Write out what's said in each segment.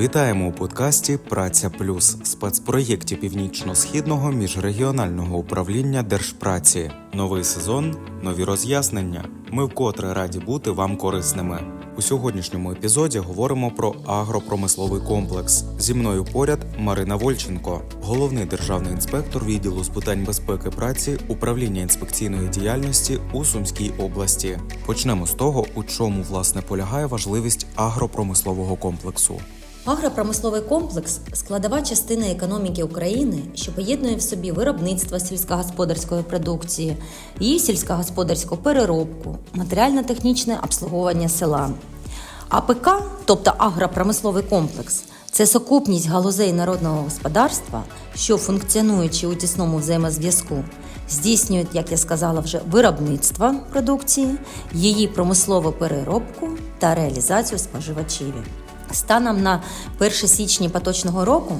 Вітаємо у подкасті Праця Плюс спецпроєкті північно-східного міжрегіонального управління держпраці. Новий сезон, нові роз'яснення. Ми вкотре раді бути вам корисними. У сьогоднішньому епізоді говоримо про агропромисловий комплекс. Зі мною поряд Марина Вольченко, головний державний інспектор відділу з питань безпеки праці управління інспекційної діяльності у Сумській області. Почнемо з того, у чому власне полягає важливість агропромислового комплексу. Агропромисловий комплекс складова частина економіки України, що поєднує в собі виробництво сільськогосподарської продукції, її сільськогосподарську переробку, матеріально-технічне обслуговування села. АПК, тобто агропромисловий комплекс, це сукупність галузей народного господарства, що функціонуючи у тісному взаємозв'язку, здійснюють, як я сказала, вже виробництво продукції, її промислову переробку та реалізацію споживачеві. Станом на 1 січня поточного року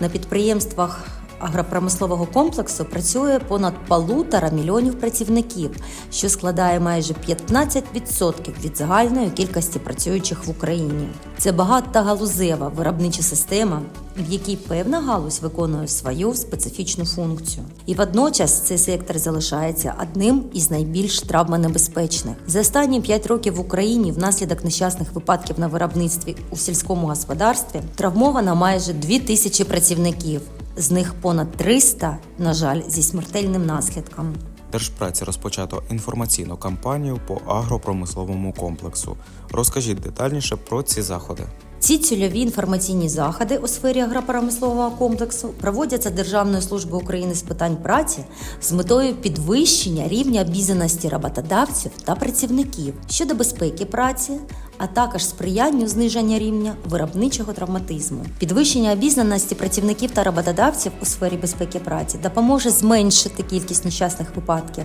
на підприємствах агропромислового комплексу працює понад полутора мільйонів працівників, що складає майже 15% від загальної кількості працюючих в Україні. Це багатогалузева виробнича система, в якій певна галузь виконує свою специфічну функцію. І водночас цей сектор залишається одним із найбільш травмонебезпечних. За останні 5 років в Україні внаслідок нещасних випадків на виробництві у сільському господарстві травмовано майже 2 тисячі працівників. З них понад 300, на жаль, зі смертельним наслідком. Держпраці розпочато інформаційну кампанію по агропромисловому комплексу. Розкажіть детальніше про ці заходи. Ці цільові інформаційні заходи у сфері агропромислового комплексу проводяться Державною службою України з питань праці з метою підвищення рівня обізнаності роботодавців та працівників щодо безпеки праці, а також сприянню зниження рівня виробничого травматизму. Підвищення обізнаності працівників та роботодавців у сфері безпеки праці допоможе зменшити кількість нещасних випадків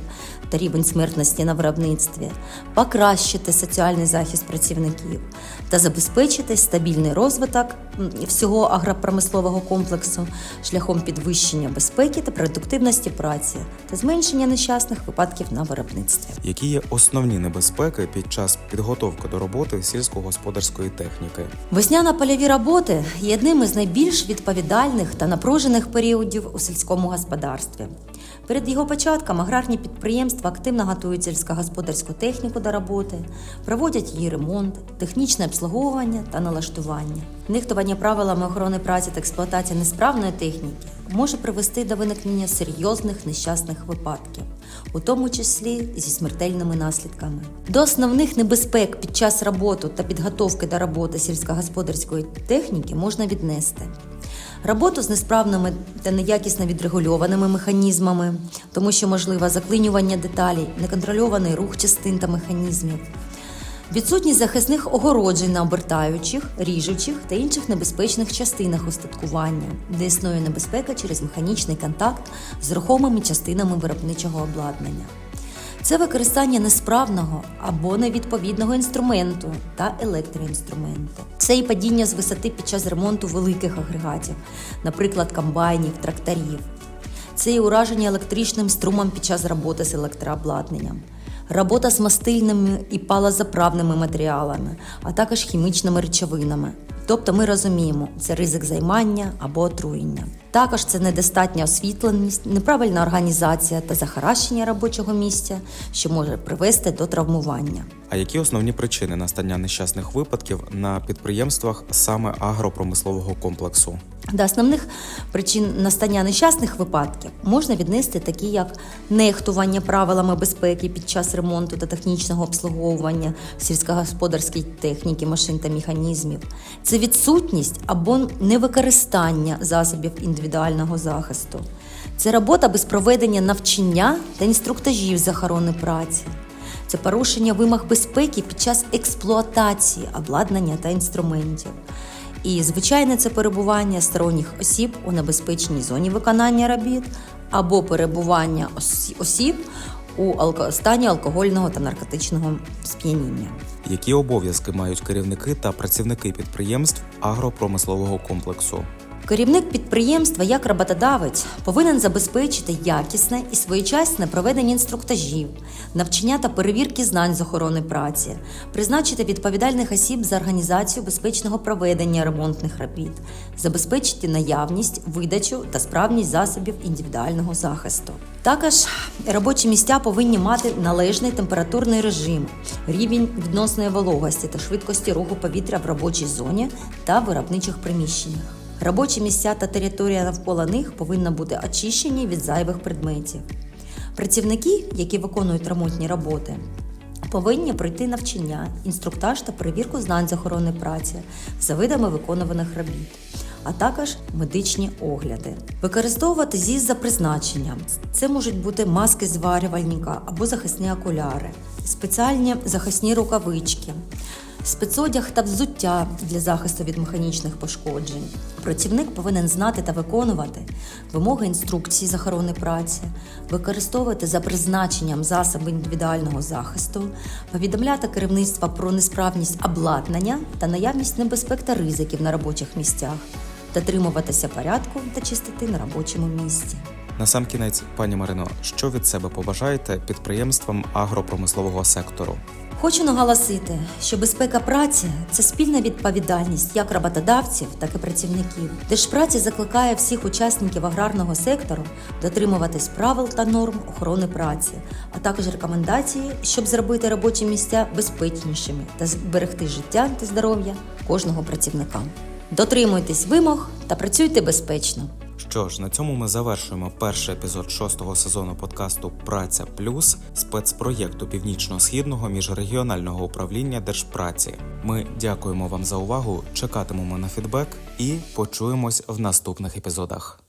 та рівень смертності на виробництві, покращити соціальний захист працівників та забезпечити стабільний розвиток всього агропромислового комплексу шляхом підвищення безпеки та продуктивності праці та зменшення нещасних випадків на виробництві. Які є основні небезпеки під час підготовки до роботи сільськогосподарської техніки? Весняно-польові роботи є одним із найбільш відповідальних та напружених періодів у сільському господарстві. Перед його початком аграрні підприємства активно готують сільськогосподарську техніку до роботи, проводять її ремонт, технічне обслуговування та налаштування. Нехтування правилами охорони праці та експлуатація несправної техніки може привести до виникнення серйозних нещасних випадків, у тому числі зі смертельними наслідками. До основних небезпек під час роботи та підготовки до роботи сільськогосподарської техніки можна віднести. Роботу з несправними та неякісно відрегульованими механізмами, тому що можливе заклинювання деталей, неконтрольований рух частин та механізмів, відсутність захисних огороджень на обертаючих, ріжучих та інших небезпечних частинах устаткування, де існує небезпека через механічний контакт з рухомими частинами виробничого обладнання. Це використання несправного або невідповідного інструменту та електроінструменту. Це і падіння з висоти під час ремонту великих агрегатів, наприклад, комбайнів, тракторів. Це і ураження електричним струмом під час роботи з електрообладнанням, робота з мастильними і палозаправними матеріалами, а також хімічними речовинами. Тобто ми розуміємо, це ризик займання або отруєння. Також це недостатня освітленість, неправильна організація та захаращення робочого місця, що може привести до травмування. А які основні причини настання нещасних випадків на підприємствах саме агропромислового комплексу? До основних причин настання нещасних випадків можна віднести такі, як нехтування правилами безпеки під час ремонту та технічного обслуговування сільськогосподарської техніки, машин та механізмів. Це відсутність або невикористання засобів індивідуального захисту. Це робота без проведення навчання та інструктажів з охорони праці. Це порушення вимог безпеки під час експлуатації обладнання та інструментів. І звичайне це перебування сторонніх осіб у небезпечній зоні виконання робіт або перебування осіб у стані алкогольного та наркотичного сп'яніння. Які обов'язки мають керівники та працівники підприємств агропромислового комплексу? Керівник підприємства, як роботодавець, повинен забезпечити якісне і своєчасне проведення інструктажів, навчання та перевірки знань з охорони праці, призначити відповідальних осіб за організацію безпечного проведення ремонтних робіт, забезпечити наявність, видачу та справність засобів індивідуального захисту. Також робочі місця повинні мати належний температурний режим, рівень відносної вологості та швидкості руху повітря в робочій зоні та виробничих приміщеннях. Робочі місця та територія навколо них повинні бути очищені від зайвих предметів. Працівники, які виконують ремонтні роботи, повинні пройти навчання, інструктаж та перевірку знань з охорони праці за видами виконуваних робіт, а також медичні огляди. Використовувати ЗІС за призначенням. Це можуть бути маски зварювальника або захисні окуляри, спеціальні захисні рукавички. Спецодяг та взуття для захисту від механічних пошкоджень. Працівник повинен знати та виконувати вимоги інструкції з охорони праці, використовувати за призначенням засоби індивідуального захисту, повідомляти керівництво про несправність обладнання та наявність небезпек та ризиків на робочих місцях, дотримуватися порядку та чистоти на робочому місці. Насамкінець, пані Марино, що від себе побажаєте підприємствам агропромислового сектору? Хочу наголосити, що безпека праці це спільна відповідальність як роботодавців, так і працівників. Держпраці закликає всіх учасників аграрного сектору дотримуватись правил та норм охорони праці, а також рекомендації, щоб зробити робочі місця безпечнішими та зберегти життя та здоров'я кожного працівника. Дотримуйтесь вимог та працюйте безпечно. Що ж, на цьому ми завершуємо перший епізод шостого сезону подкасту Праця Плюс спецпроєкту північно-східного міжрегіонального управління Держпраці. Ми дякуємо вам за увагу, чекатимемо на фідбек і почуємось в наступних епізодах.